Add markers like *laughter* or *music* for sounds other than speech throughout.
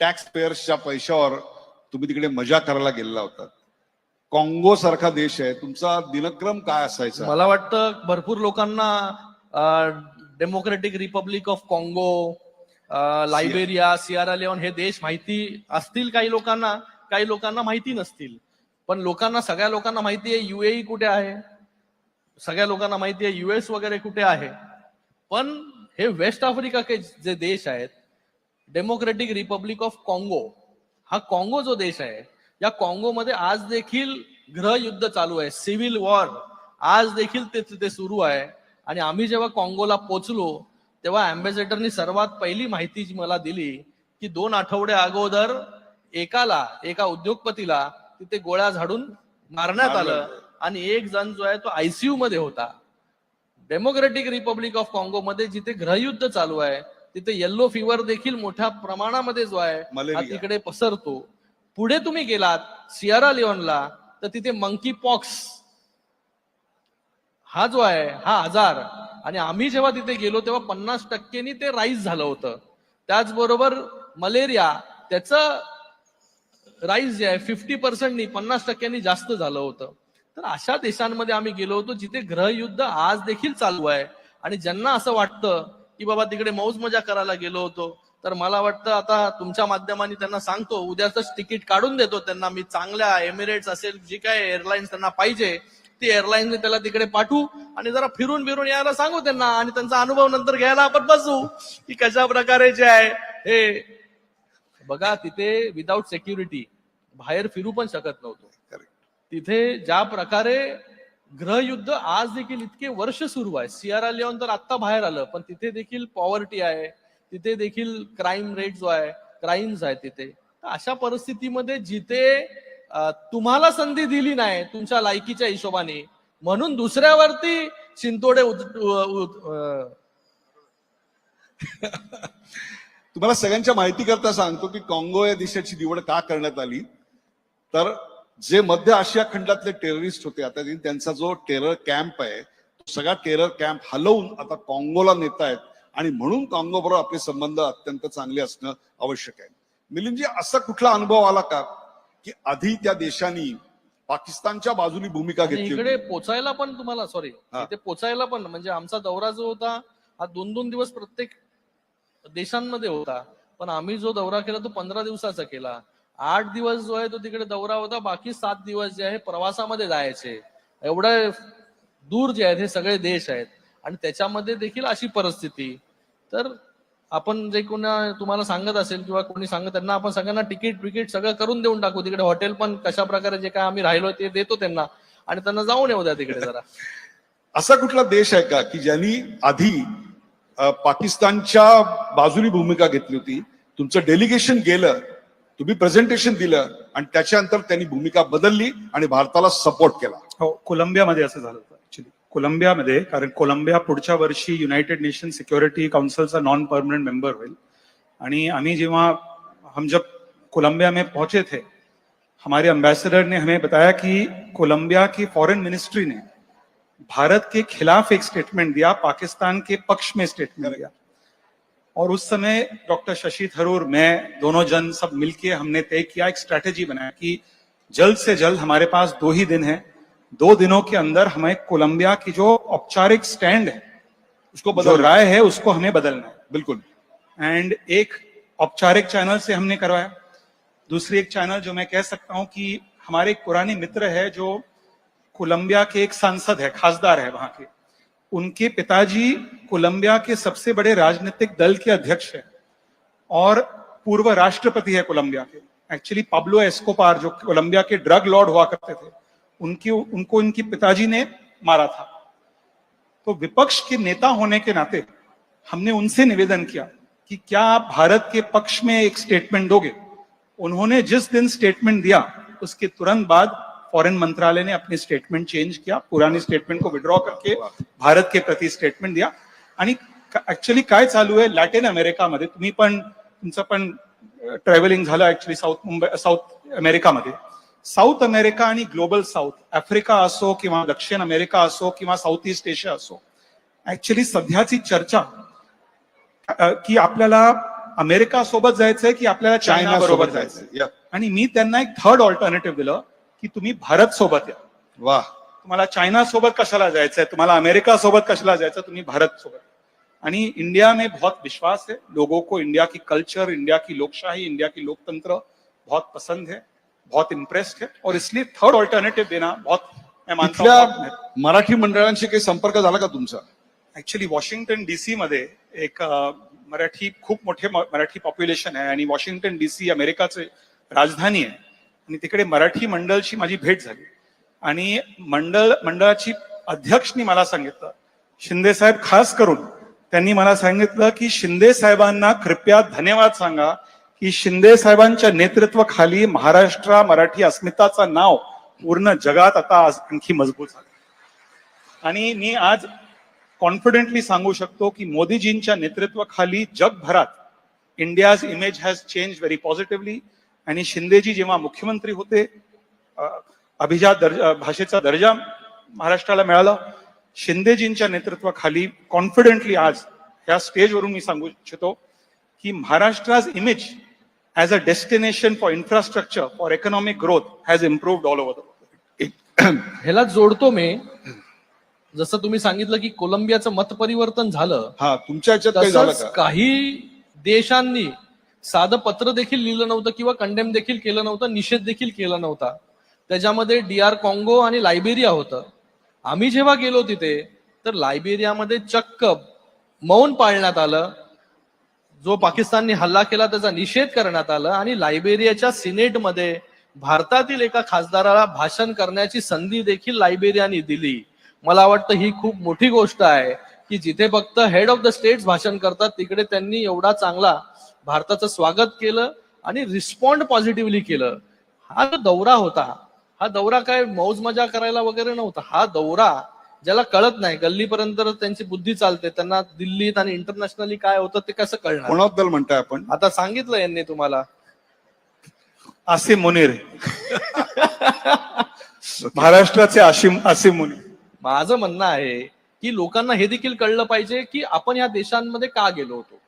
Tax पेयर्सच्या पैशावर तुम्ही तिकडे मजा करायला गेलेला होता. काँगो सारखा देश आहे. तुमचा दिनक्रम काय असायचा? मला वाटतं भरपूर लोकांना डेमोक्रेटिक रिपब्लिक ऑफ काँगो लायबेरिया सियारा लिओन हे देश माहिती असतील काही लोकांना काही लोकांना माहिती नसतील. पण लोकांना सगळ्या लोकांना माहिती आहे युएई कुठे आहे? सगळ्या लोकांना माहिती आहे युएस वगैरे कुठे आहे? पण हे वेस्ट आफ्रिका के जे देश आहेत डेमोक्रेटिक रिपब्लिक ऑफ काँगो हा काँगो जो देश आहे या काँगोमध्ये आज देखील गृहयुद्ध चालू आहे सिव्हिल वॉर आज देखील ते तिथे सुरू आहे. आणि आम्ही जेव्हा काँगोला पोचलो तेव्हा अम्बॅसेडरनी सर्वात पहिली माहिती जी मला दिली की दोन आठवडे अगोदर एकाला एका उद्योगपतीला तिथे गोळ्या झाडून मारण्यात आलं. आणि एक जण जो आहे तो आयसीयू मध्ये होता. डेमोक्रेटिक रिपब्लिक ऑफ काँगो मध्ये जिथे गृहयुद्ध चालू आहे तिथे येल्लो फिवर देखील मोठ्या प्रमाणामध्ये जो आहे हा. तिकडे पसरतो. पुढे तुम्ही गेलात सियारा लिओनला तर तिथे मंकी पॉक्स हा जो आहे हा आजार. आणि आम्ही जेव्हा तिथे गेलो तेव्हा पन्नास टक्क्यांनी ते राईज झालं होतं. त्याचबरोबर मलेरिया त्याचं राईज जे आहे फिफ्टी पर्सेंटनी पन्नास टक्क्यांनी जास्त झालं होतं. तर अशा देशांमध्ये आम्ही गेलो होतो जिथे ग्रहयुद्ध आज देखील चालू आहे. आणि ज्यांना असं वाटतं की बाबा तिकडे मौज मजा करायला गेलो होतो. तर मला वाटतं आता तुमच्या माध्यमाने त्यांना सांगतो उद्याच तिकीट काढून देतो त्यांना. मी चांगल्या एमिरेट्स असेल जी काय एअरलाईन्स त्यांना पाहिजे ती एअरलाईन्स त्याला तिकडे पाठवू आणि जरा फिरून फिरून यायला सांगू त्यांना आणि त्यांचा अनुभव नंतर घ्यायला आपण बसू की कशा प्रकारे जे आहे हे बघा तिथे विदाऊट सेक्युरिटी बाहेर फिरू पण शकत नव्हतो. तिथे ज्या प्रकारे ग्रहयुद्ध आज देखील इतके वर्ष सुरू आहे. सियारा लिओन तर आत्ता बाहेर आलं पण तिथे देखील पॉवर्टी आहे. तिथे देखील क्राईम रेट जो आहे क्राईम्स आहे तिथे. तर अशा परिस्थितीमध्ये जिथे तुम्हाला संधी दिली नाही तुमच्या लायकीच्या हिशोबाने म्हणून दुसऱ्यावरती चिंतोडे *laughs* तुम्हाला सगळ्यांच्या माहिती करता सांगतो की काँगो या देशाची निवड का करण्यात आली? तर जे मध्य आशिया खंडातले टेररिस्ट होते आता ते- त्यांचा जो टेरर कॅम्प आहे तो सगळा टेरर कॅम्प हलवून आता काँगोला नेत आहेत. आणि म्हणून काँगो बरोबर आपले संबंध अत्यंत चांगले असणं आवश्यक आहे. मिलिंदजी असा कुठला अनुभव आला का? की आधी त्या देशांनी पाकिस्तानच्या बाजूनी भूमिका घेतली इकडे? पोचायला पण तुम्हाला सॉरी. इथे पोचायला पण म्हणजे आमचा दौरा जो होता हा दोन दोन दिवस प्रत्येक देशांमध्ये होता. पण आम्ही जो दौरा केला तो पंधरा दिवसाचा केला. आठ दिवस जो आहे तो तिकडे दौरा होता बाकी सात दिवस जे आहे प्रवासामध्ये जायचे. एवढं दूर जे आहेत हे सगळे देश आहेत. आणि त्याच्यामध्ये देखील अशी परिस्थिती. तर आपण जे कोणा तुम्हाला सांगत असेल किंवा कोणी सांगत त्यांना आपण सगळ्यांना तिकीट विकीट सगळं करून देऊन टाकू. तिकडे हॉटेल पण कशा प्रकारे जे काय आम्ही राहिलो ते देतो त्यांना. आणि त्यांना जाऊन येऊ द्या तिकडे जरा. *laughs* असा कुठला देश आहे का की ज्यांनी आधी पाकिस्तानच्या बाजूनी भूमिका घेतली होती? तुमचं डेलिगेशन गेलं तुम्ही प्रेझेंटेशन दिलं आणि त्याच्यानंतर त्यांनी भूमिका बदलली आणि भारताला सपोर्ट केला. हो कोलंबियामध्ये असं झालं होतं ऍक्च्युली कोलंबियामध्ये कारण कोलंबिया पुढच्या वर्षी युनायटेड नेशन सिक्युरिटी काउन्सिलचा नॉन परमनंट मेंबर होईल. आणि आम्ही जेव्हा हम जब कोलंबिया में पहुंचे थे हमारे एम्बेसडर ने हमें बताया कि कोलंबिया की फॉरेन मिनिस्ट्री ने भारत के खिलाफ एक स्टेटमेंट दिया पाकिस्तान के पक्ष में स्टेटमेंट दिया। और उस समय डॉक्टर शशि थरूर मैं दोनों जन सब मिलके हमने तय किया एक स्ट्रैटेजी बनाया कि जल्द से जल्द हमारे पास दो ही दिन है। दो दिनों के अंदर हमें कोलंबिया की जो औपचारिक स्टैंड है उसको बदल राय है उसको हमें बदलना है। बिल्कुल। एंड एक औपचारिक चैनल से हमने करवाया। दूसरी एक चैनल जो मैं कह सकता हूँ कि हमारे एक पुराने मित्र है जो कोलंबिया के एक सांसद है खासदार है वहाँ के। उनके पिताजी कोलंबिया के सबसे बड़े राजनीतिक दल के अध्यक्ष है और पूर्व राष्ट्रपति है कोलंबिया के। एक्चुअली पब्लो एस्कोपार जो कोलंबिया के ड्रग लॉर्ड हुआ करते थे, उनकी, उनको इनकी पिताजी ने मारा था। तो विपक्ष के नेता होने के नाते हमने उनसे निवेदन किया कि क्या आप भारत के पक्ष में एक स्टेटमेंट दोगे? उन्होंने जिस दिन स्टेटमेंट दिया, उसके तुरंत बाद फॉरेन मंत्रालय ने अपनी स्टेटमेंट चेंज किया पुरानी स्टेटमेंट को विड्रॉ करके भारत के प्रति स्टेटमेंट दिया. आणि ऍक्च्युली काय चालू आहे? लॅटिन अमेरिकामध्ये तुम्ही पण तुमचं पण ट्रॅव्हलिंग झालं ऍक्च्युली साऊथ मुंबई साऊथ अमेरिकामध्ये साऊथ अमेरिका आणि ग्लोबल साऊथ आफ्रिका असो किंवा दक्षिण अमेरिका असो किंवा साऊथ ईस्ट एशिया असो ऍक्च्युली सध्याची चर्चा की आपल्याला अमेरिका सोबत जायचंय की आपल्याला चायना बरोबर सोबत जायचंय. आणि मी त्यांना एक थर्ड ऑल्टरनेटिव्ह दिलं. की तुम्ही भारत सोबत या. वा. तुम्हाला चायना सोबत कशाला जायचंय? तुम्हाला अमेरिका सोबत कशाला जायचं तुम्ही भारत सोबत. आणि इंडिया में बहुत विश्वास है. लोगों को इंडिया की कल्चर इंडिया की लोकशाही इंडिया की लोकतंत्र बहुत पसंद है बहुत इम्प्रेस्ड है. और इसलिए थर्ड ऑल्टरनेटिव देना बहुत मैं मानता हूं मराठी मंडळांशी काही संपर्क झाला का तुमचा? ऍक्च्युली वॉशिंग्टन डीसी मध्ये एक मराठी खूप मोठे मराठी पॉप्युलेशन आहे. आणि वॉशिंग्टन डीसी अमेरिकाचे राजधानी आहे. आणि तिकडे मराठी मंडळची माझी भेट झाली. आणि मंडळ मंडळाची अध्यक्षनी मला सांगितलं शिंदे साहेब खास करून त्यांनी मला सांगितलं की शिंदे साहेबांना कृपया धन्यवाद सांगा की शिंदे साहेबांच्या नेतृत्वाखाली महाराष्ट्र मराठी अस्मिताचं नाव पूर्ण जगात आता आज आणखी मजबूत झालं. आणि मी आज कॉन्फिडेंटली सांगू शकतो की मोदीजींच्या नेतृत्वाखाली जगभरात India's image has change very positively आणि शिंदेजी जेव्हा मुख्यमंत्री होते अभिजात दर्जा भाषेचा दर्जा महाराष्ट्राला मिळाला. शिंदेजींच्या नेतृत्वाखाली कॉन्फिडेंटली आज या स्टेजवरून मी सांगू इच्छितो की Maharashtra's image as a destination for infrastructure for economic growth has improved all over ह्याला जोडतो मी. जसं तुम्ही सांगितलं की कोलंबियाचं मत परिवर्तन झालं हा तुमच्या काही देशांनी साधं पत्र देखील लिहिलं नव्हतं किंवा कंडेम देखील केलं नव्हतं निषेध देखील केला नव्हता. त्याच्यामध्ये डी आर कॉंगो आणि लायबेरिया होतं. आम्ही जेव्हा गेलो तिथे तर लायबेरियामध्ये चक्क मौन पाळण्यात आलं. जो पाकिस्तानने हल्ला केला त्याचा निषेध करण्यात आला आणि लायबेरियाच्या सिनेटमध्ये भारतातील एका खासदाराला भाषण करण्याची संधी देखील लायबेरियाने दिली. मला वाटतं ही खूप मोठी गोष्ट आहे की जिथे फक्त हेड ऑफ द स्टेट्स भाषण करतात तिकडे त्यांनी एवढा चांगला भारताचं स्वागत केलं आणि रिस्पॉन्ड पॉझिटिव्हली केलं. हा जो दौरा होता हा दौरा काय मौज मजा करायला वगैरे नव्हता. हा दौरा ज्याला कळत नाही गल्लीपर्यंत त्यांची बुद्धी चालते त्यांना दिल्लीत आणि इंटरनॅशनली काय होतं ते कसं कळणार? कोणाबद्दल म्हणताय आपण? आता सांगितलं यांनी तुम्हाला. आसिम मुनीर. *laughs* महाराष्ट्राचे आशिम आसिम मुनीर. माझं म्हणणं आहे की लोकांना हे देखील कळलं पाहिजे की आपण या देशांमध्ये का गेलो होतो?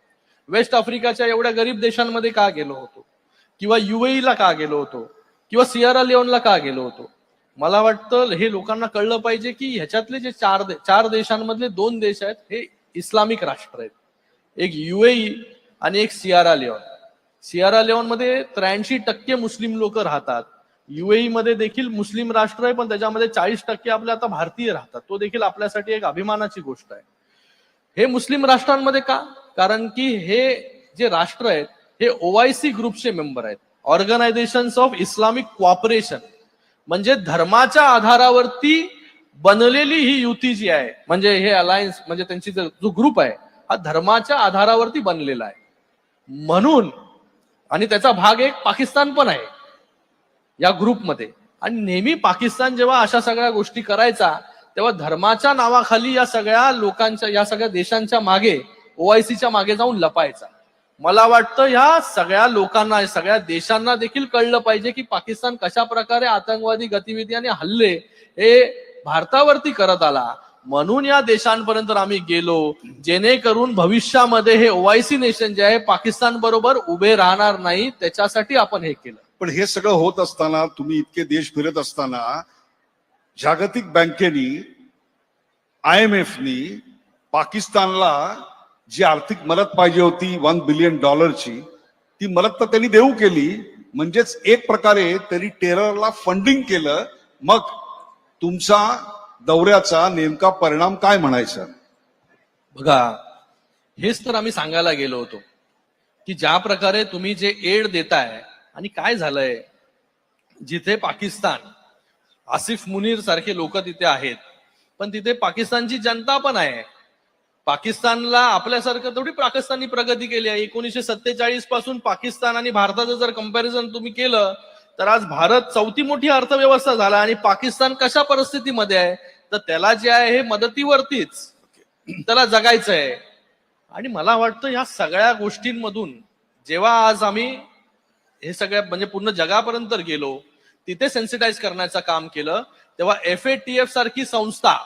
वेस्ट आफ्रिकाच्या एवढ्या गरीब देशांमध्ये का गेलो होतो? किंवा युएईला का गेलो होतो? किंवा सियारा लिओनला का गेलो होतो? मला वाटतं हे लोकांना कळलं पाहिजे की ह्याच्यातले जे चार दे, चार देशांमधले दोन देश आहेत हे इस्लामिक राष्ट्र आहेत. एक युएई आणि एक सियारा लिओन. सियारा लिओनमध्ये त्र्याऐंशी टक्के मुस्लिम लोक राहतात. युएई मध्ये देखील मुस्लिम राष्ट्र आहे पण त्याच्यामध्ये चाळीस टक्के आपले आता भारतीय राहतात. तो देखील आपल्यासाठी एक अभिमानाची गोष्ट आहे. हे मुस्लिम राष्ट्रांमध्ये का? कारण की हे जे राष्ट्र आहेत हे ओआयसी ग्रुपचे मेंबर आहेत. ऑर्गनायझेशन ऑफ इस्लामिक कॉपरेशन म्हणजे धर्माच्या आधारावरती बनलेली ही युती जी आहे म्हणजे हे अलायन्स म्हणजे त्यांची जो जो ग्रुप आहे हा धर्माच्या आधारावरती बनलेला आहे. म्हणून आणि त्याचा भाग एक पाकिस्तान पण आहे या ग्रुपमध्ये आणि नेहमी पाकिस्तान जेव्हा अशा सगळ्या गोष्टी करायचा तेव्हा धर्माच्या नावाखाली या सगळ्या लोकांच्या या सगळ्या देशांच्या मागे ओआयसीच्या मागे जाऊन लपायचा. मला वाटतं ह्या सगळ्या लोकांना सगळ्या देशांना देखील कळलं पाहिजे की पाकिस्तान कशा प्रकारे आतंकवादी गतिविधी आणि हल्ले हे भारतावरती करत आला. म्हणून या देशांपर्यंत आम्ही गेलो जेणेकरून भविष्यामध्ये हे ओआयसी नेशन जे आहे पाकिस्तान बरोबर उभे राहणार नाही त्याच्यासाठी आपण हे केलं. पण हे सगळं होत असताना तुम्ही इतके देश फिरत असताना जागतिक बँकेनी आय एम एफनी पाकिस्तानला जी आर्थिक मदत पाहिजे होती वन बिलियन डॉलरची ती मदत तर त्यांनी देऊ केली. म्हणजेच एक प्रकारे त्यांनी टेररला फंडिंग केलं. मग तुमचा दौऱ्याचा नेमका परिणाम काय म्हणायचा? बघा हेच तर आम्ही सांगायला गेलो होतो की ज्या प्रकारे तुम्ही जे एड देताय आणि काय झालंय जिथे पाकिस्तान आसिफ मुनीर सारखे लोक तिथे आहेत पण तिथे पाकिस्तानची जनता पण आहे. पाकिस्तानला आपल्यासारखं थोडी पाकिस्ताननी प्रगती केली आहे. एकोणीसशे सत्तेचाळीसपासून पाकिस्तान आणि भारताचं जर कंपॅरिझन तुम्ही केलं तर आज भारत चौथी मोठी अर्थव्यवस्था झाला आणि पाकिस्तान कशा परिस्थितीमध्ये आहे? तर त्याला जे आहे हे मदतीवरतीच त्याला जगायचं आहे. आणि मला वाटतं ह्या सगळ्या गोष्टींमधून जेव्हा आज आम्ही हे सगळ्या म्हणजे पूर्ण जगापर्यंत गेलो तिथे सेन्सिटाईज करण्याचं काम केलं तेव्हा एफ ए टी एफ सारखी संस्था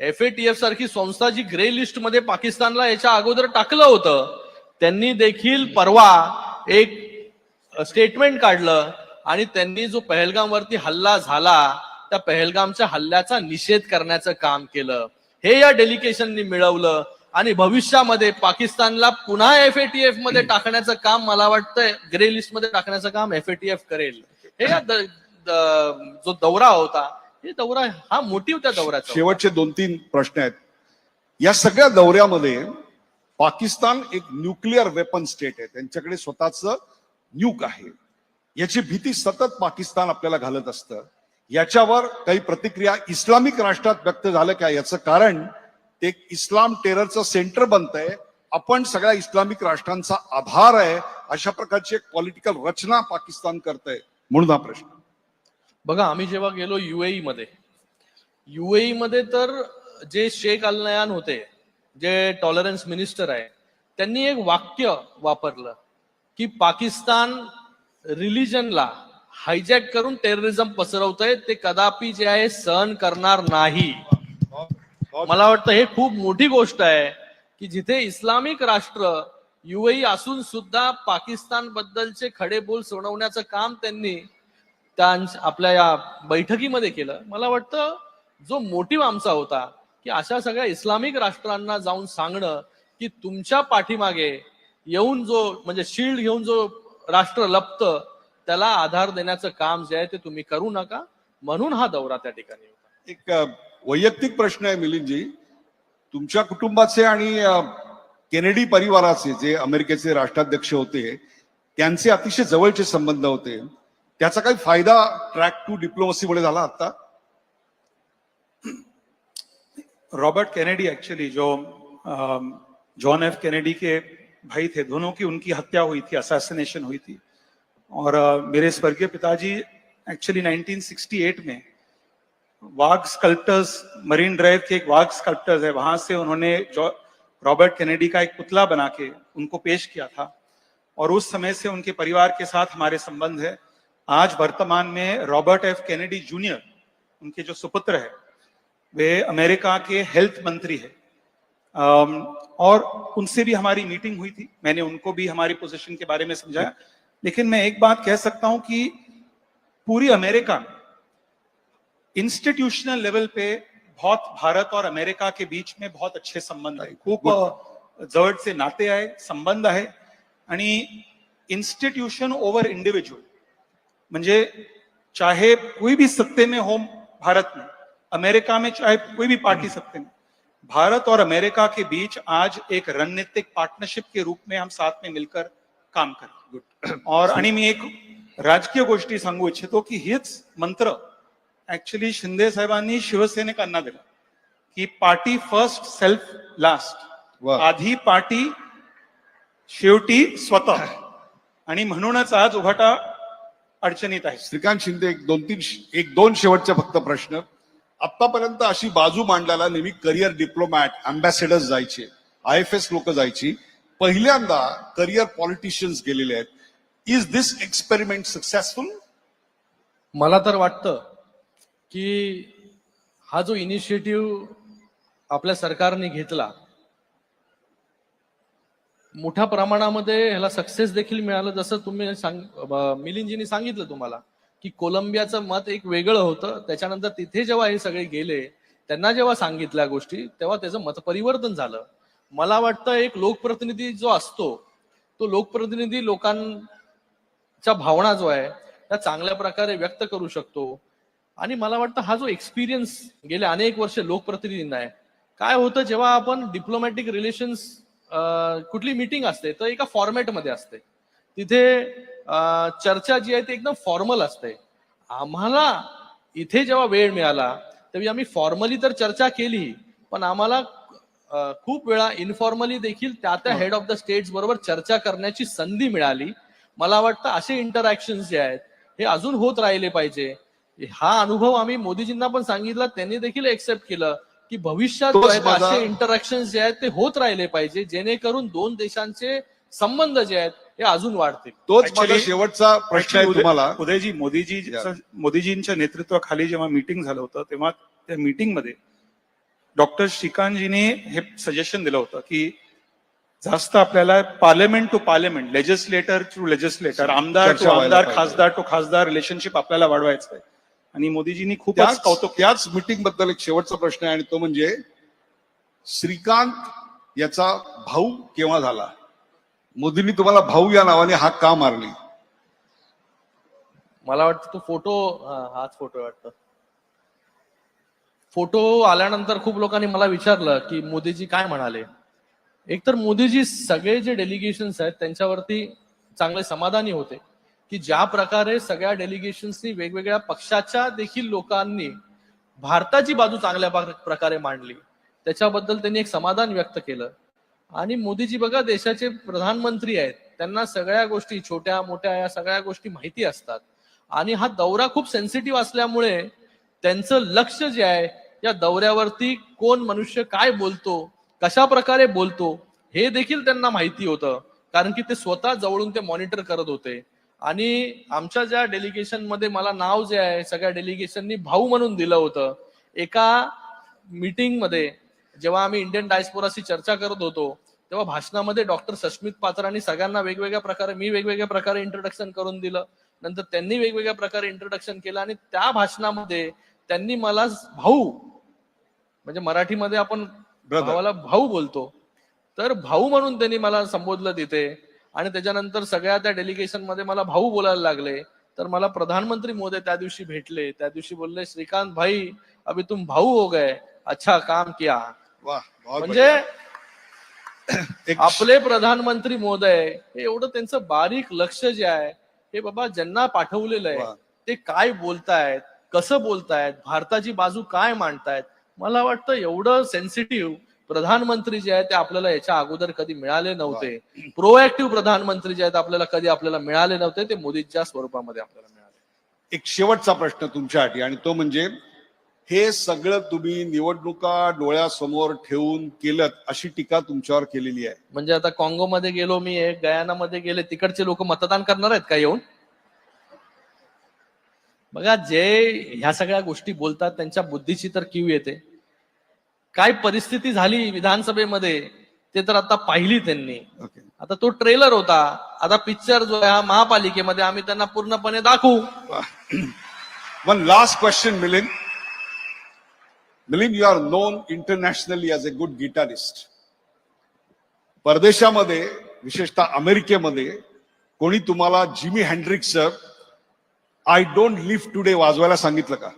एफ ए टी एफ सारखी संस्था जी ग्रे लिस्टमध्ये पाकिस्तानला याच्या अगोदर टाकलं होतं त्यांनी देखील परवा एक स्टेटमेंट काढलं आणि त्यांनी जो पहलगाम वरती हल्ला झाला त्या पहलगामच्या हल्ल्याचा निषेध करण्याचं काम केलं. हे या डेलिगेशननी मिळवलं आणि भविष्यामध्ये पाकिस्तानला पुन्हा एफमध्ये टाकण्याचं काम मला वाटतं ग्रे लिस्टमध्ये टाकण्याचं काम एफ करेल. हे या द- द- जो दौरा होता हे दौरा हा मोटिव्ह त्या दौऱ्याचा शेवटचे दोन तीन प्रश्न आहेत. या सगळ्या दौऱ्यामध्ये पाकिस्तान एक न्यूक्लिअर वेपन स्टेट आहे. त्यांच्याकडे स्वतःच न्यूक आहे. याची भीती सतत पाकिस्तान आपल्याला घालत असतं. याच्यावर काही प्रतिक्रिया इस्लामिक राष्ट्रात व्यक्त झालं का? याचं कारण ते एक इस्लाम टेररचं सेंटर बनतंय. आपण सगळ्या इस्लामिक राष्ट्रांचा आधार आहे. अशा प्रकारची एक पॉलिटिकल रचना पाकिस्तान करतंय. म्हणून हा प्रश्न. बघा आम्ही जेव्हा गेलो युएई मध्ये युएई मध्ये तर जे शेख अल नयान होते जे टॉलरन्स मिनिस्टर आहे त्यांनी एक वाक्य वापरलं की पाकिस्तान रिलिजनला हायजॅक करून टेररिझम पसरवतंय ते कदापि जे आहे सहन करणार नाही. मला वाटतं हे खूप मोठी गोष्ट आहे की जिथे इस्लामिक राष्ट्र युएई असून सुद्धा पाकिस्तान बद्दलचे खडे बोल सोडवण्याचं काम त्यांनी त्यांच्या आपल्या या बैठकीमध्ये केलं मला वाटतं जो मोटिव्ह आमचा होता की अशा सगळ्या इस्लामिक राष्ट्रांना जाऊन सांगणं की तुमच्या पाठीमागे येऊन जो म्हणजे शिल्ड घेऊन जो राष्ट्र लपतं त्याला आधार देण्याचं काम जे आहे ते तुम्ही करू नका म्हणून हा दौरा त्या ठिकाणी होता. एक वैयक्तिक प्रश्न आहे मिलिंदजी. तुमच्या कुटुंबाचे आणि केनेडी परिवाराचे जे अमेरिकेचे राष्ट्राध्यक्ष होते त्यांचे अतिशय जवळचे संबंध होते. त्याचा काही फ़ायदा ट्रॅक टू डिप्लोमसीमुळे झाला आता. रॉबर्ट कैनेडी एक्चुअली जो जॉन एफ़ कैनेडी के भाई थे, दोनों की उनकी हत्या हुई थी असैसिनेशन हुई थी. और मेरे स्वर्गीय पिताजी एक्चुअली 1968 में वाघ स्कल्प्टर्स मरीन ड्राइव के एक वाघ स्कल्प्टर्स है, वहाँ से उन्होंने जो रॉबर्ट कैनेडी का एक पुतला बना के उनको पेश किया था। और उस समय से उनके परिवार के साथ हमारे संबंध है। आज वर्तमान में रॉबर्ट एफ़. कैनेडी जूनियर उनके जो सुपुत्र है वे अमेरिका के हेल्थ मंत्री है। और उनसे भी हमारी मीटिंग हुई थी। मैंने उनको भी हमारी पोजीशन के बारे में समझाया। लेकिन मैं एक बात कह सकता हूँ कि पूरी अमेरिका में इंस्टीट्यूशनल लेवल पे बहुत भारत और अमेरिका के बीच में बहुत अच्छे संबंध आहे खूप अ, जवळचे नाते आहे संबंध आहे आणि इंस्टीट्यूशन ओवर इंडिविजुअल। म्हणजे चाहे कोई भी सत्ते में हो भारत में अमेरिका में चाहे कोई भी पार्टी सत्ते में भारत और अमेरिका के बीच आज एक रणनीतिक पार्टनरशिप के रूप में हम साथ में मिलकर काम करें *clears throat* और आणि मी एक राजकीय गोष्टी सांगू इच्छितो की हेच मंत्र ऍक्च्युली शिंदे साहेबांनी शिवसेनेकांना दिला की पार्टी फर्स्ट सेल्फ लास्ट. आधी पार्टी शेवटी स्वतः. *clears throat* आणि म्हणूनच आज उभाटा अडचणीत आहे श्रीकांत शिंदे एक दोन तीन एक दोन शेवटचे फक्त प्रश्न. आतापर्यंत अशी बाजू मांडल्याला नेहमी करिअर डिप्लोमॅट अँबॅसेडर्स जायचे आय एफ एस लोक जायची. पहिल्यांदा करिअर पॉलिटिशियन्स गेलेले आहेत. इज दिस एक्सपेरिमेंट सक्सेसफुल मला तर वाटतं की हा जो इनिशिएटिव्ह आपल्या सरकारने घेतला मोठ्या प्रमाणामध्ये ह्याला सक्सेस देखील मिळालं. जसं तुम्ही सांग मिलिंदजीनी सांगितलं तुम्हाला की कोलंबियाचं मत एक वेगळं होतं. त्याच्यानंतर तिथे जेव्हा हे सगळे गेले त्यांना जेव्हा सांगितल्या गोष्टी तेव्हा त्याचं मत परिवर्तन झालं. मला वाटतं एक लोकप्रतिनिधी जो असतो तो लोकप्रतिनिधी लोकांच्या भावना जो आहे त्या चांगल्या प्रकारे व्यक्त करू शकतो. आणि मला वाटतं हा जो एक्सपिरियन्स गेले अनेक वर्ष लोकप्रतिनिधींना आहे काय होतं जेव्हा आपण डिप्लोमॅटिक रिलेशन्स कुठली मीटिंग असते तर एका फॉर्मॅटमध्ये असते. तिथे चर्चा जी आहे ती एकदम फॉर्मल असते. आम्हाला इथे जेव्हा वेळ मिळाला तेव्हा आम्ही फॉर्मली तर चर्चा केली पण आम्हाला खूप वेळा इन्फॉर्मली देखील त्या त्या हेड ऑफ द स्टेट्स बरोबर चर्चा करण्याची संधी मिळाली. मला वाटतं असे इंटरॅक्शन जे आहेत हे अजून होत राहिले पाहिजे. हा अनुभव आम्ही मोदीजींना पण सांगितला त्यांनी देखील एक्सेप्ट केलं. की भविष्यात असे इंटरॅक्शन जे आहेत ते होत राहिले पाहिजे जेणेकरून दोन देशांचे संबंध जे आहेत हे अजून वाढतील. तोच माझा शेवटचा प्रश्न आहे उदय- तुम्हाला. उदयजी मोदीजी मोदीजींच्या नेतृत्वाखाली जेव्हा मीटिंग झालं होतं तेव्हा त्या मीटिंगमध्ये डॉक्टर श्रीकांतजीने हे सजेशन दिलं होतं की जास्त आपल्याला parliament to parliament legislator to legislator आमदार टू आमदार. खासदार टू खासदार रिलेशनशिप आपल्याला वाढवायचं आहे. आणि मोदीजींनी खूपच त्याच कौतुक त्याच मीटिंगबद्दल एक शेवटचा प्रश्न आहे आणि तो म्हणजे श्रीकांत याचा भाऊ केव्हा झाला? मोदींनी तुम्हाला भाऊ या नावाने हाक का मारली? मला वाटतं तो फोटो हाच फोटो वाटतं. फोटो आल्यानंतर खूप लोकांनी मला विचारलं की मोदीजी काय म्हणाले? एकतर मोदीजी सगळे जे डेलिगेशन्स आहेत त्यांच्यावरती चांगले समाधानी होते. की ज्या प्रकारे सगळ्या डेलिगेशन्सनी वेगवेगळ्या पक्षाच्या देखील लोकांनी भारताची बाजू चांगल्या प्रकारे मांडली त्याच्याबद्दल त्यांनी एक समाधान व्यक्त केलं. आणि मोदीजी बघा देशाचे प्रधानमंत्री आहेत त्यांना सगळ्या गोष्टी छोट्या मोठ्या या सगळ्या गोष्टी माहिती असतात. आणि हा दौरा खूप सेन्सिटिव्ह असल्यामुळे त्यांचं लक्ष जे आहे या दौऱ्यावरती कोण मनुष्य काय बोलतो कशा प्रकारे बोलतो हे देखील त्यांना माहिती होतं. कारण की ते स्वतः जवळून ते मॉनिटर करत होते. आणि आमच्या ज्या डेलिगेशनमध्ये मला नाव जे आहे सगळ्या डेलिगेशननी भाऊ म्हणून दिलं होतं. एका मीटिंगमध्ये जेव्हा आम्ही इंडियन डायस्पोराशी चर्चा करत होतो तेव्हा भाषणामध्ये डॉक्टर सश्मित पात्रांनी सगळ्यांना वेगवेगळ्या प्रकारे मी वेगवेगळ्या प्रकारे इंट्रोडक्शन करून दिलं. नंतर त्यांनी वेगवेगळ्या प्रकारे इंट्रोडक्शन केलं आणि त्या भाषणामध्ये त्यांनी मला भाऊ म्हणजे मराठीमध्ये आपण. भावाला भाऊ बोलतो. तर भाऊ म्हणून त्यांनी मला संबोधलं तिथे. आणि त्याच्यानंतर सगळ्या त्या डेलिगेशनमध्ये मला भाऊ बोलायला लागले. तर मला प्रधानमंत्री मोदी त्या दिवशी भेटले. त्या दिवशी बोलले श्रीकांत भाई अभी तुम भाऊ हो गए. अच्छा काम किया. म्हणजे आपले प्रधानमंत्री मोदय हे एवढं त्यांचं बारीक लक्ष जे आहे हे बाबा ज्यांना पाठवलेलं. आहे ते काय बोलतायत कसं बोलतायत भारताची बाजू काय मांडतायत? मला वाटतं एवढं सेन्सिटिव्ह प्रधानमंत्री जे आहेत ते आपल्याला याच्या अगोदर कधी मिळाले नव्हते. प्रोएक्टिव्ह प्रधानमंत्री जे आहेत आपल्याला कधी आपल्याला मिळाले नव्हते ते मोदींच्या स्वरूपामध्ये आपल्याला मिळाले. एक शेवटचा प्रश्न तुमच्यासाठी आणि तो म्हणजे हे सगळं तुम्ही निवडणुका डोळ्यासमोर ठेवून केलं अशी टीका तुमच्यावर केलेली आहे. म्हणजे आता काँगोमध्ये गेलो मी एक गयानामध्ये गेले तिकडचे लोक मतदान करणार आहेत का येऊन? बघा जे ह्या सगळ्या गोष्टी बोलतात त्यांच्या बुद्धीची तर कीव येते. काय परिस्थिती झाली विधानसभेमध्ये ते तर आता पाहिली त्यांनी. ओके आता तो ट्रेलर होता. आता पिक्चर जो आहे हा महापालिकेमध्ये आम्ही त्यांना पूर्णपणे दाखवू. One last question Milind Milind you are known internationally as a good guitarist परदेशामध्ये विशेषतः अमेरिकेमध्ये कोणी तुम्हाला Jimi Hendrix I don't live today वाजवायला सांगितलं का?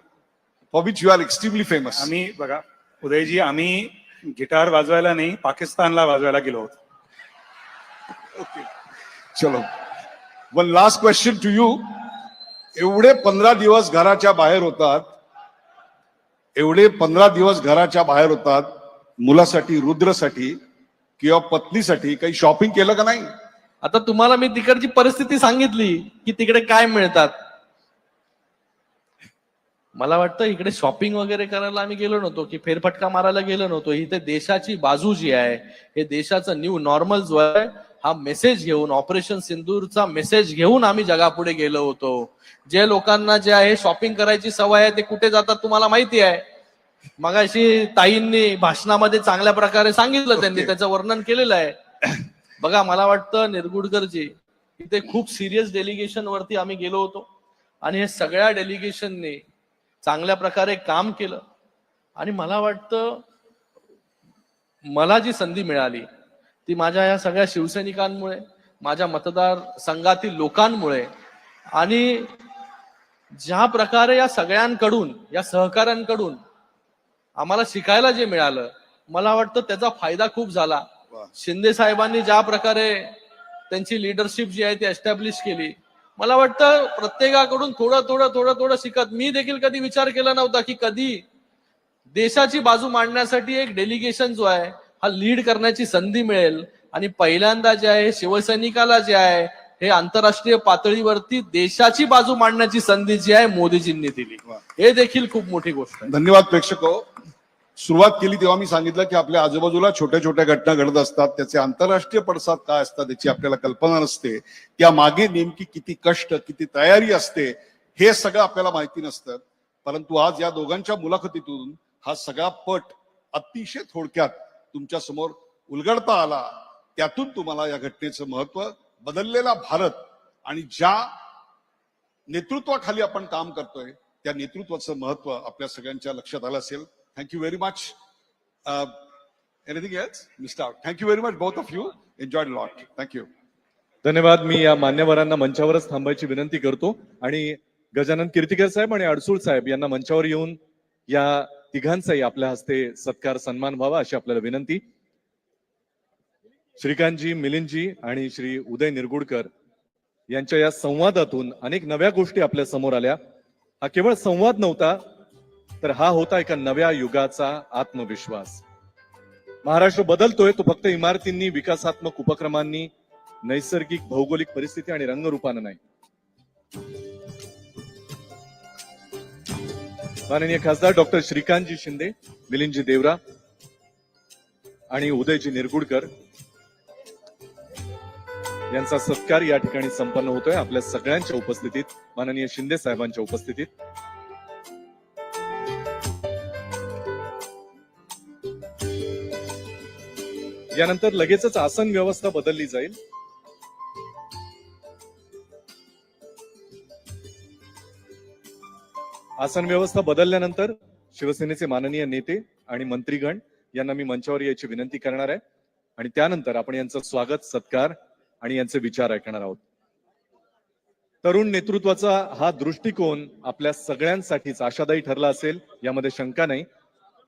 For which you are extremely famous आम्ही बघा उदयजी आम्ही गिटार वाजवायला नाही पाकिस्तानला वाजवायला गेलो होतो. चलो. One last question to you एवढे पंधरा दिवस घराच्या बाहेर होतात एवढे पंधरा दिवस घराच्या बाहेर होतात मुलासाठी रुद्रसाठी किंवा पत्नीसाठी काही शॉपिंग केलं का नाही? आता तुम्हाला मी तिकडची परिस्थिती सांगितली की तिकडे काय मिळतात? मला वाटतं इकडे शॉपिंग वगैरे करायला आम्ही गेलो नव्हतो की फेरफटका मारायला गेलो नव्हतो. इथे देशाची बाजू जी आहे हे देशाचं न्यू नॉर्मल जो आहे हा मेसेज घेऊन ऑपरेशन सिंदूरचा मेसेज घेऊन आम्ही जगापुढे गेलो होतो. जे लोकांना जे आहे शॉपिंग करायची सवय आहे ते कुठे जातात तुम्हाला माहिती आहे. मगाशी ताईंनी भाषणामध्ये चांगल्या प्रकारे सांगितलं त्यांनी. त्याचं वर्णन केलेलं आहे. बघा मला वाटतं निरगुडकरजी इथे खूप सिरियस डेलिगेशन वरती आम्ही गेलो होतो. आणि हे सगळ्या डेलिगेशनने चांगल्या प्रकारे काम केलं आणि मला वाटतं मला जी संधी मिळाली ती माझ्या या सगळ्या शिवसैनिकांमुळे माझ्या मतदार संघातील लोकांमुळे आणि ज्या प्रकारे या सगळ्यांकडून या सहकाऱ्यांकडून आम्हाला शिकायला जे मिळालं मला वाटतं त्याचा फायदा खूप झाला. शिंदे साहेबांनी ज्या प्रकारे त्यांची लिडरशिप जी आहे ती एस्टॅब्लिश केली मला वाटतं प्रत्येकाकडून थोडं थोडं थोडं थोडं शिकत मी देखील कधी विचार केला नव्हता की कधी देशाची बाजू मांडण्यासाठी एक डेलिगेशन जो आहे हा लीड करण्याची संधी मिळेल आणि पहिल्यांदा जे आहे शिवसैनिकाला जे आहे हे आंतरराष्ट्रीय पातळीवरती देशाची बाजू मांडण्याची संधी जी आहे मोदीजींनी दिली. हे देखील खूप मोठी गोष्ट आहे धन्यवाद प्रेक्षक हो. सुरुवात केली तेव्हा मी सांगितलं की आपल्या आजूबाजूला छोट्या छोट्या घटना घडत असतात. त्याचे आंतरराष्ट्रीय पडसाद काय असतात याची आपल्याला कल्पना नसते. त्या मागे नेमकी किती कष्ट किती तयारी असते हे सगळं आपल्याला माहिती नसतं. परंतु आज या दोघांच्या मुलाखतीतून हा सगळा पट अतिशय थोडक्यात तुमच्यासमोर उलगडता आला. त्यातून तुम्हाला या घटनेचं महत्त्व बदललेला भारत आणि ज्या नेतृत्वाखाली आपण काम करतोय त्या नेतृत्वाचं महत्त्व आपल्या सगळ्यांच्या लक्षात आलं असेल. Thank you very much Thank you very thank you very much you. Of you enjoy Thank you. धन्यवाद. मी या मान्यवरांना मंचावरच थांबायची विनंती करतो. आणि गजानन कीर्तिकर साहेब आणि अडसूळ साहेब यांना मंचावर येऊन या तिघांचाही आपल्या हस्ते सत्कार सन्मान व्हावा अशी आपल्याला विनंती. श्रीकांतजी मिलिंदजी आणि श्री उदय निरगुडकर यांच्या या संवादातून अनेक नव्या गोष्टी आपल्यासमोर आल्या. हा केवळ संवाद नव्हता तर हा होता एका नव्या युगाचा आत्मविश्वास? महाराष्ट्र बदलतोय तो फक्त इमारतींनी विकासात्मक उपक्रमांनी नैसर्गिक भौगोलिक परिस्थिती आणि रंगरूपानं नाही. माननीय खासदार डॉक्टर श्रीकांतजी शिंदे मिलिंदजी देवरा आणि उदयजी निरगुडकर यांचा सत्कार या ठिकाणी संपन्न होतोय आपल्या सगळ्यांच्या उपस्थितीत माननीय शिंदे साहेबांच्या उपस्थितीत. यानंतर लगेचच आसन व्यवस्था बदलली जाईल. आसन व्यवस्था बदलल्यानंतर शिवसेनेचे माननीय नेते आणि मंत्रीगण यांना मी मंचावर यायची विनंती करणार आहे. आणि त्यानंतर आपण यांचं स्वागत सत्कार आणि यांचे विचार ऐकणार आहोत. तरुण नेतृत्वाचा हा दृष्टिकोन आपल्या सगळ्यांसाठीच आशादायी ठरला असेल यामध्ये शंका नाही.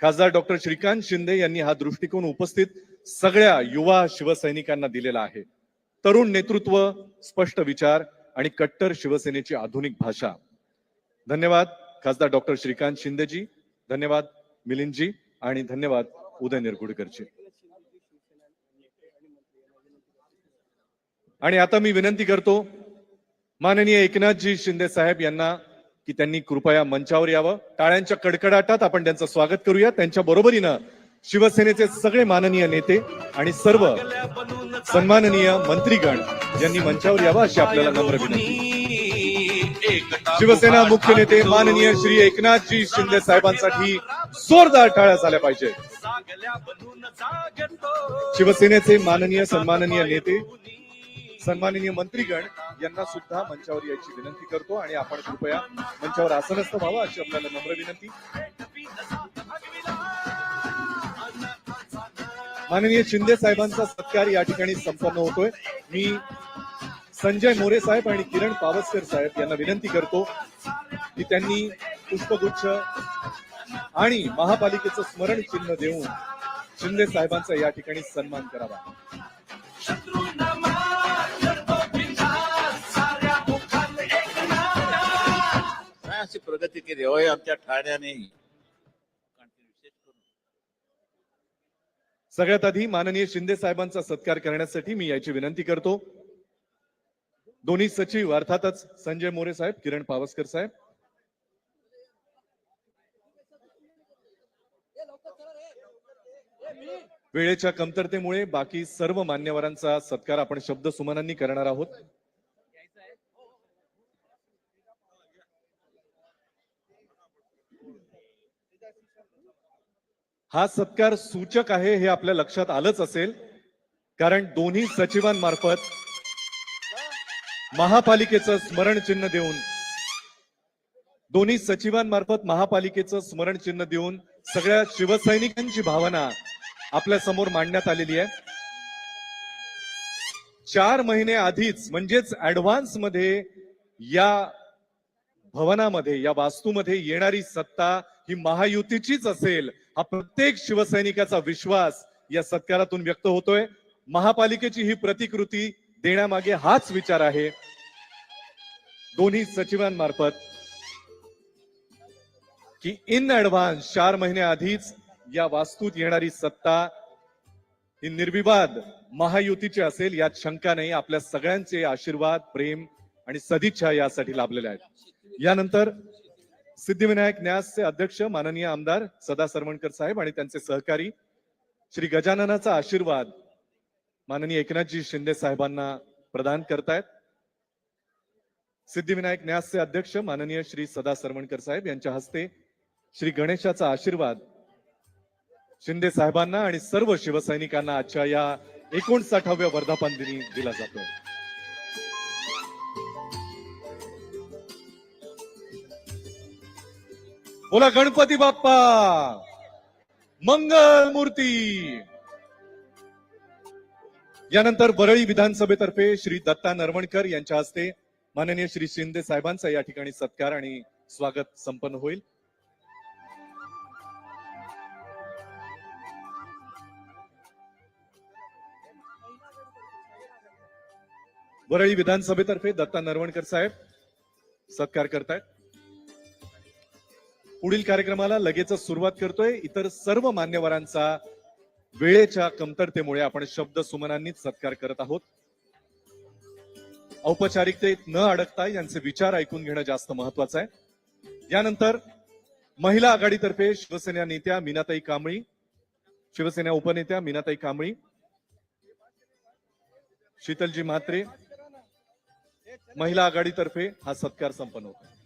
खासदार डॉक्टर श्रीकांत शिंदे यांनी हा दृष्टिकोन उपस्थित सगळ्या युवा शिवसैनिकांना दिलेला आहे. तरुण नेतृत्व स्पष्ट विचार आणि कट्टर शिवसेनेची आधुनिक भाषा. धन्यवाद खासदार डॉक्टर श्रीकांत शिंदेजी. धन्यवाद मिलिंदजी. आणि धन्यवाद उदय निरगुडकरजी. आणि आता मी विनंती करतो माननीय एकनाथजी शिंदे साहेब यांना की त्यांनी कृपया मंचावर यावं. टाळ्यांच्या कडकडाटात आपण त्यांचं स्वागत करूया. त्यांच्या बरोबरीनं शिवसेनेचे सगळे माननीय नेते आणि सर्व सन्माननीय मंत्रीगण यांनी मंचावर यावं अशी आपल्याला नम्र विनंती. शिवसेना मुख्य नेते माननीय श्री एकनाथजी शिंदे साहेबांसाठी जोरदार टाळ्या झाल्या पाहिजे. शिवसेनेचे माननीय सन्माननीय नेते सन्माननीय मंत्रीगण यांना सुद्धा मंचावर यायची विनंती करतो आणि आपण कृपया मंचावर आसनस्थ व्हावं अशी आपल्याला नम्र विनंती. माननीय शिंदे साहेबांचा सत्कार या ठिकाणी संपन्न होतोय. मी संजय मोरे साहेब आणि किरण पावसकर साहेब यांना विनंती करतो की त्यांनी पुष्पगुच्छ आणि महापालिकेचं स्मरण चिन्ह देऊन शिंदे साहेबांचा या ठिकाणी सन्मान करावा. काय अशी प्रगती केली? होय आमच्या ठाण्याने. सगळ्यात आधी माननीय शिंदे साहेबांचा सत्कार करण्यासाठी मी याची विनंती करतो. दोन्ही सचिव अर्थातच संजय मोरे साहेब किरण पावसकर साहेब. वेळेच्या कमतरतेमुळे बाकी सर्व मान्यवरांचा सत्कार आपण शब्द सुमनांनी करणार आहोत. हा सत्कार सूचक आहे हे आपल्या लक्षात आलंच असेल. कारण दोन्ही सचिवांमार्फत महापालिकेचं स्मरण चिन्ह देऊन दोन्ही सचिवांमार्फत महापालिकेचं स्मरण चिन्ह देऊन सगळ्या शिवसैनिकांची भावना आपल्यासमोर मांडण्यात आलेली आहे. चार महिने आधीच म्हणजेच ऍडव्हान्समध्ये या भवनामध्ये या वास्तूमध्ये येणारी सत्ता ही महायुतीचीच असेल. हा प्रत्येक शिवसैनिकाचा विश्वास या सत्कारातून व्यक्त होतोय. महापालिकेची ही प्रतिकृती देण्यामागे हाच विचार आहे. दोन्ही सचिवांमार्फत की इन ऍडव्हान्स चार महिन्याआधीच आधीच या वास्तूत येणारी सत्ता ही निर्विवाद महायुतीची असेल यात शंका नाही. आपल्या सगळ्यांचे आशीर्वाद प्रेम आणि सदिच्छा यासाठी लाभलेल्या आहेत. यानंतर सिद्धिविनायक न्यासचे अध्यक्ष माननीय आमदार सदा सरवणकर साहेब आणि त्यांचे सहकारी श्री गजाननाचा आशीर्वाद माननीय एकनाथजी शिंदे साहेबांना प्रदान करतायत. सिद्धिविनायक न्यासचे अध्यक्ष माननीय श्री सदा सरवणकर साहेब यांच्या हस्ते श्री गणेशाचा आशीर्वाद शिंदे साहेबांना आणि सर्व शिवसैनिकांना आजच्या या एकोणसाठाव्या वर्धापन दिनी दिला जातोय. बोला गणपती बाप्पा. मंगल मूर्ती. यानंतर वरळी विधानसभेतर्फे श्री दत्ता नरवणकर यांच्या हस्ते माननीय श्री शिंदे साहेबांचा या ठिकाणी सत्कार आणि स्वागत संपन्न होईल. वरळी विधानसभेतर्फे दत्ता नरवणकर साहेब सत्कार करतायत. पुढील कार्यक्रमाला लगेचच सुरुवात करतोय. इतर सर्व मान्यवरांचा वेळेच्या कमतरतेमुळे आपण शब्द सुमनांनीच सत्कार करत आहोत. औपचारिकतेत न अडकता यांचे विचार ऐकून घेणं जास्त महत्वाचं आहे. यानंतर महिला आघाडीतर्फे शिवसेना नेत्या मीनाताई कांबळी शिवसेना उपनेत्या मीनाताई कांबळी शीतलजी म्हात्रे महिला आघाडीतर्फे हा सत्कार संपन्न होतो